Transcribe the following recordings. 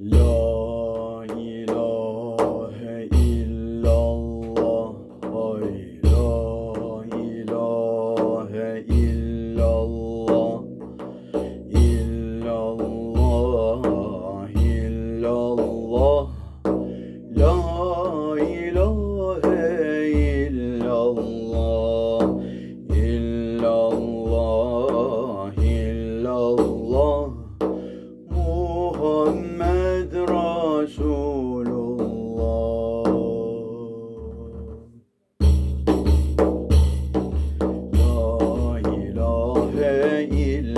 Lord. değil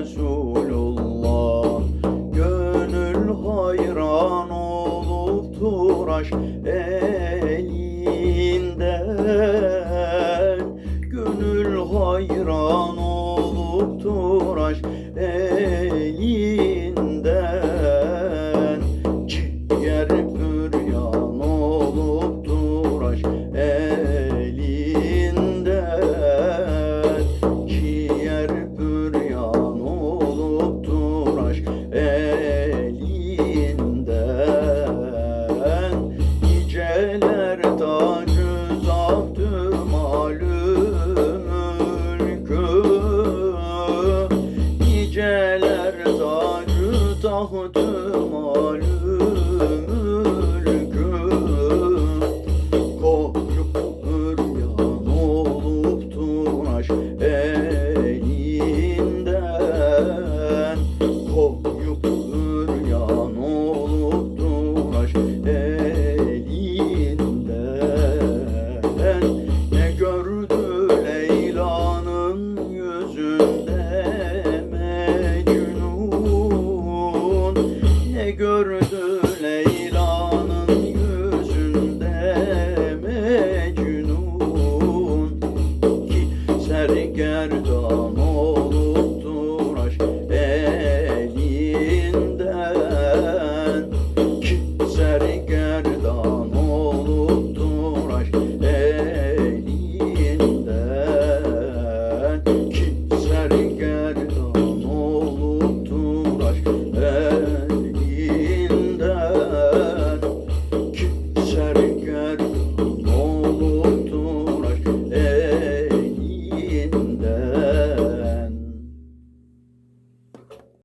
Resulullah. Gönül hayran olup turaş elinden. Gönül hayran olup turaş elinden. olur gördü Leyla'nın yüzünde Mecnun ki serger